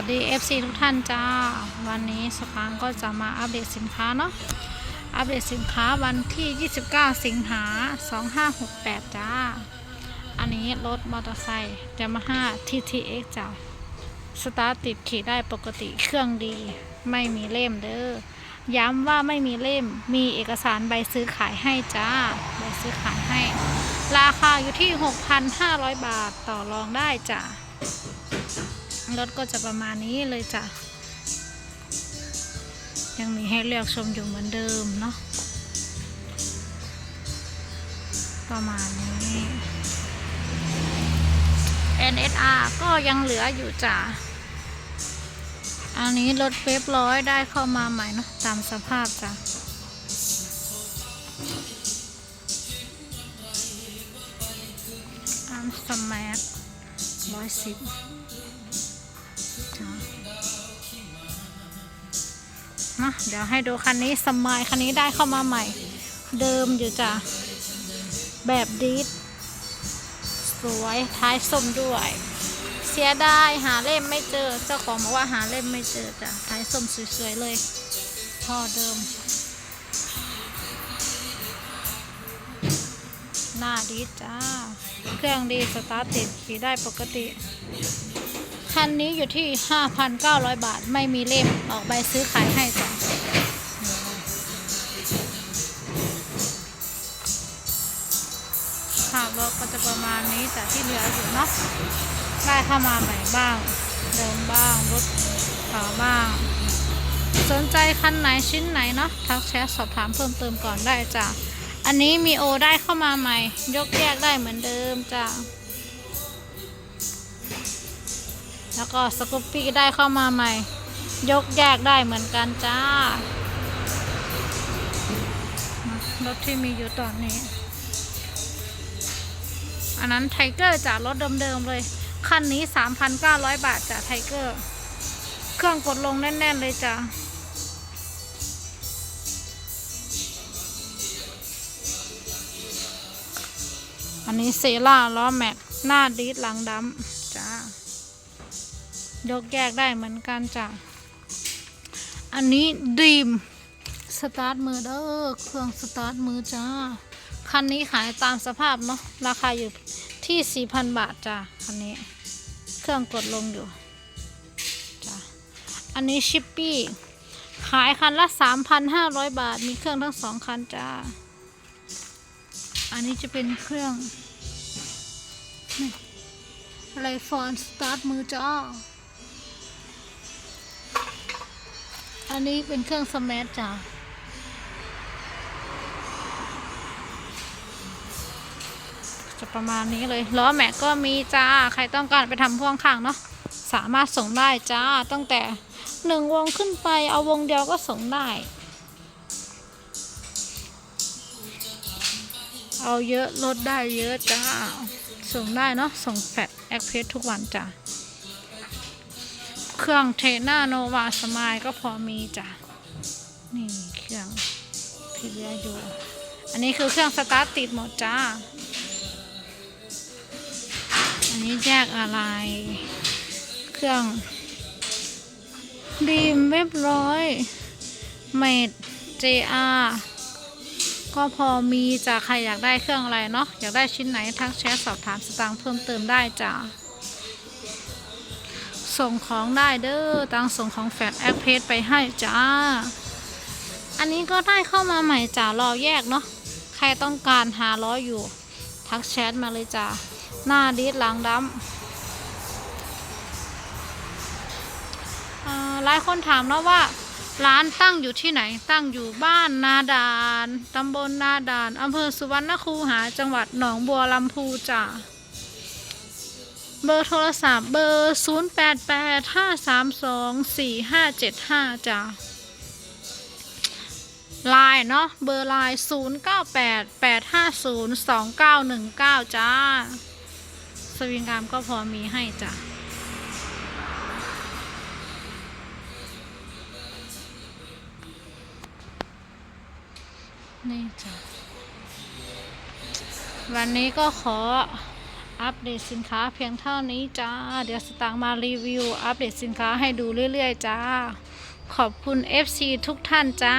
วัสดี FC ทุกท่านจ้า วันนี้สปางก็จะมาอัปเดตสินค้าเนาะอัปเดตสินค้าวันที่ 29 สิงหา 2568 จ้า อันนี้รถมอเตอร์ไซค์ยามาฮ่า TTX จ้าสตาร์ทติดขี่ได้ปกติเครื่องดี ไม่มีเล่มเด้อย้ำว่าไม่มีเล่มมีเอกสารใบซื้อขายให้จ้า ใบซื้อขายให้ ราคาอยู่ที่ 6,500 บาทต่อรองได้จ้า รถก็จะประมาณนี้เลยจ้ะ ยังมีให้เลือกชมอยู่เหมือนเดิมเนาะประมาณนี้ NSR ก็ยังเหลืออยู่จ้ะ อันนี้รถเวฟร้อยได้เข้ามาใหม่เนาะตามสภาพจ้ะอันสมัทร้อยสิบ นะเดี๋ยวให้ดูคันนี้สมายคันนี้ได้เข้ามาใหม่ เดิมอยู่จ้ะ แบบดีดสวยท้ายส้มด้วย เสียดายหาเล่มไม่เจอ เจ้าของบอกว่าหาเล่มไม่เจอจ้ะ ท้ายส้มสวยๆเลยท่อเดิม หน้าดีจ้า เครื่องดีสตาร์ทติดขี่ได้ปกติ คันนี้อยู่ที่ 5,900 บาทไม่มีเล่มออกใบซื้อขายให้จ้ะภาพรถก็จะประมาณนี้แต่ที่เหลืออยู่เนาะได้เข้ามาใหม่บ้าง เดิมบ้างรถเก่าบ้าง สนใจคันไหนชิ้นไหนเนาะทักแชทสอบถามเพิ่มเติมก่อนได้จ้ะอันนี้มีโอได้เข้ามาใหม่ ยกแยกได้เหมือนเดิมจ้ะ แล้วก็สกูปปี้ได้เข้ามาใหม่ ยกแยกได้เหมือนกันจ้ารถที่มีอยู่ตอนนี้ อันนั้นไทเกอร์จากรถเดิมๆเลย คันนี้ 3,900 บาทจากไทเกอร์ เครื่องกดลงแน่น ๆ เลยจ้าอันนี้เซล่าล้อแม็ก หน้าดีดหลังดำ ยกแยกได้เหมือนกันจ้ะ อันนี้ดีมสตาร์ทมือเด้อเครื่องสตาร์ทมือจ้า คันนี้ขายตามสภาพเนาะราคาอยู่ที่ 4,000 บาทจ้าคันนี้ เครื่องกดลงอยู่จ้าอันนี้ชิปปี้ขายคันละ 3,500 บาท มีเครื่องทั้งสองคันจ้า อันนี้จะเป็นเครื่องไรฟอนสตาร์ทมือจ้า อันนี้เป็นเครื่องสมัทจ้ะจะประมาณนี้เลยล้อแม็กก็มีจ้า ใครต้องการไปทำพ่วงข้างเนาะสามารถส่งได้จ้า ตั้งแต่หนึ่งวงขึ้นไปเอาวงเดียวก็ส่งได้ เอาเยอะลดได้เยอะจ้า ส่งได้เนาะส่งแฟดแอคเพสทุกวันจ้า เครื่องเทน่าโนวาสมายก็พอมีจ้ะ นี่เครื่องที่เหลือยู่ อันนี้คือเครื่องสตาร์ทติดหมดจ้า อันนี้แยกอะไร เครื่องดีมเว็บร้อย เมด JR ก็พอมีจ้ะใครอยากได้เครื่องอะไรเนาะอยากได้ชิ้นไหนทักแชทสอบถามสตางค์เพิ่มเติมได้จ้ะ ส่งของได้เด้อตังส่งของแฟดแอคเพสไปให้จ้า อันนี้ก็ได้เข้ามาใหม่จ้ารอแยกเนาะ ใครต้องการหาล้ออยู่ ทักแชทมาเลยจ้า หน้าดีดหลังดำหลายคนถามเนาะว่าร้านตั้งอยู่ที่ไหนตั้งอยู่บ้านนาดาน ตำบลนาดาน อำเภอสุวรรณคูหาจังหวัดหนองบัวลำพูจ้า เบอร์โทรศัพท์เบอร์ 0 8 8 5 3 2 4 5 7 5จ้ะไลน์เนาะเบอร์ไลน์0 9 8 8 5 0 2 9 1 9 จ้า สวิงกามก็พอมีให้จ้ะนี่จ้ะวันนี้ก็ขอ อัปเดตสินค้าเพียงเท่านี้จ้า เดี๋ยวสตางค์มารีวิว อัปเดตสินค้าให้ดูเรื่อย ๆ จ้า ขอบคุณ FC ทุกท่านจ้า